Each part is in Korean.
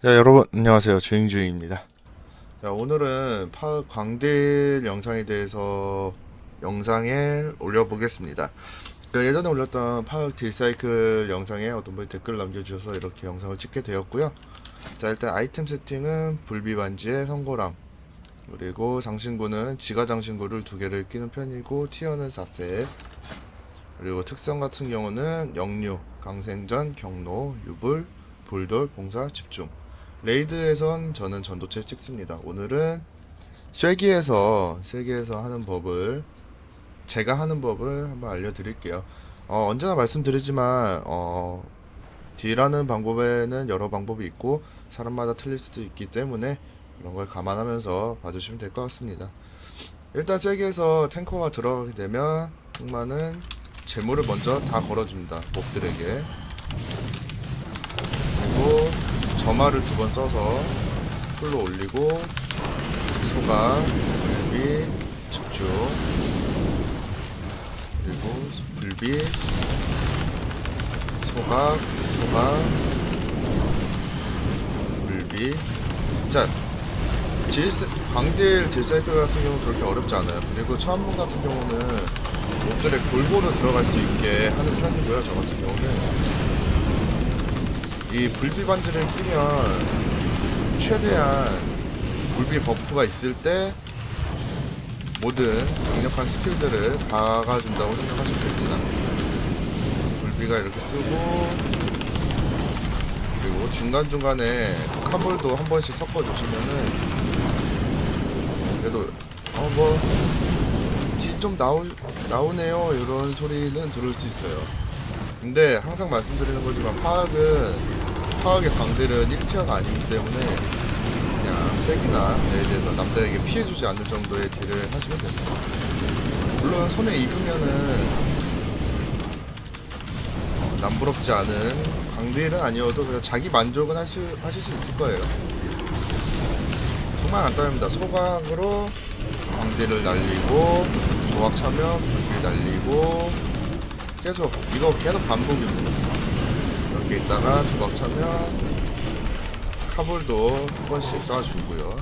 자, 여러분 안녕하세요. 주행주행입니다. 자, 오늘은 파 광딜 영상에 대해서 영상에 올려보겠습니다. 그 예전에 올렸던 파악 딜사이클 영상에 어떤 분이 댓글을 남겨주셔서 이렇게 영상을 찍게 되었고요. 자, 일단 아이템 세팅은 불비 반지의 선고람 그리고 장신구는 지가 장신구를 두 개를 끼는 편이고 티어는 4세 그리고 특성 같은 경우는 영유, 강생전, 경로, 유불, 불돌, 봉사, 집중 레이드에선 저는 전도체 찍습니다. 오늘은 쇠기에서 쇠기에서 하는 법을 제가 하는 법을 한번 알려드릴게요. 어, 언제나 말씀드리지만 어, 딜하는 방법에는 여러 방법이 있고 사람마다 틀릴 수도 있기 때문에 그런 걸 감안하면서 봐주시면 될 것 같습니다. 일단 쇠기에서 탱커가 들어가게 되면 흑마는 재물을 먼저 다 걸어줍니다. 몹들에게 점화를 두 번 써서 풀로 올리고 소각, 불비, 집중. 그리고 불비, 소각, 소각, 불비. 자 딜스, 광딜 딜사이클 같은 경우는 그렇게 어렵지 않아요. 그리고 처음문 같은 경우는 몹들의 골고루 들어갈 수 있게 하는 편이고요 저 같은 경우는 이 불비 반지를 끼면 최대한 불비 버프가 있을 때 모든 강력한 스킬들을 박아준다고 생각하시면 됩니다. 불비가 이렇게 쓰고 그리고 중간중간에 카볼도 한 번씩 섞어주시면은 그래도 어뭐 딜좀 나오, 나오네요 이런 소리는 들을 수 있어요. 근데 항상 말씀드리는 거지만 파악은 파악의 강들은 1티어가 아니기 때문에 그냥 색이나 레이드에서 남들에게 피해주지 않을 정도의 딜을 하시면 됩니다. 물론 손에 익으면은 어, 남부럽지 않은 강딜은 아니어도 그냥 자기 만족은 하시, 하실 수 있을 거예요. 정말 간단합니다. 소각으로 광딜을 날리고 조각 차면 불길 날리고 계속 이거 계속 반복입니다. 이렇게 있다가 조각 차면 카볼도 한 번씩 쏴주고요.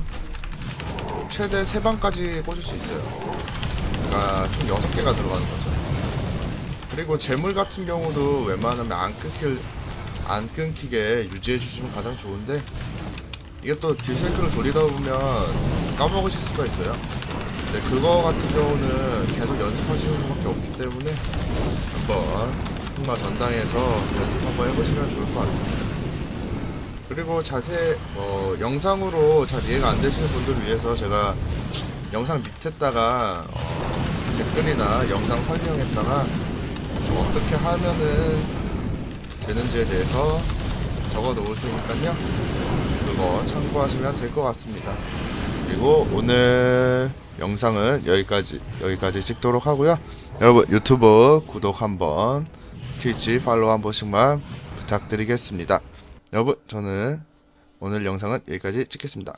최대 3방까지 꽂을 수 있어요. 그러니까 총 6개가 들어가는 거죠. 그리고 재물 같은 경우도 웬만하면 안 끊길 안 끊기게 유지해 주시면 가장 좋은데 이게 또 딜사이클을 돌리다 보면 까먹으실 수가 있어요. 근데 그거 같은 경우는 계속 연습하시는 수밖에 없기 때문에 한번 흑마 전당에서 연습 한번 해보시면 좋을 것 같습니다. 그리고 자세 어, 영상으로 잘 이해가 안 되시는 분들을 위해서 제가 영상 밑에다가 어, 댓글이나 영상 설명에다가 좀 어떻게 하면은 되는지에 대해서 적어 놓을 테니까요. 그거 참고하시면 될 것 같습니다. 그리고 오늘 영상은 여기까지 여기까지 찍도록 하고요. 여러분 유튜브 구독 한번, 트위치 팔로우 한 번씩만 부탁드리겠습니다. 여러분 저는 오늘 영상은 여기까지 찍겠습니다.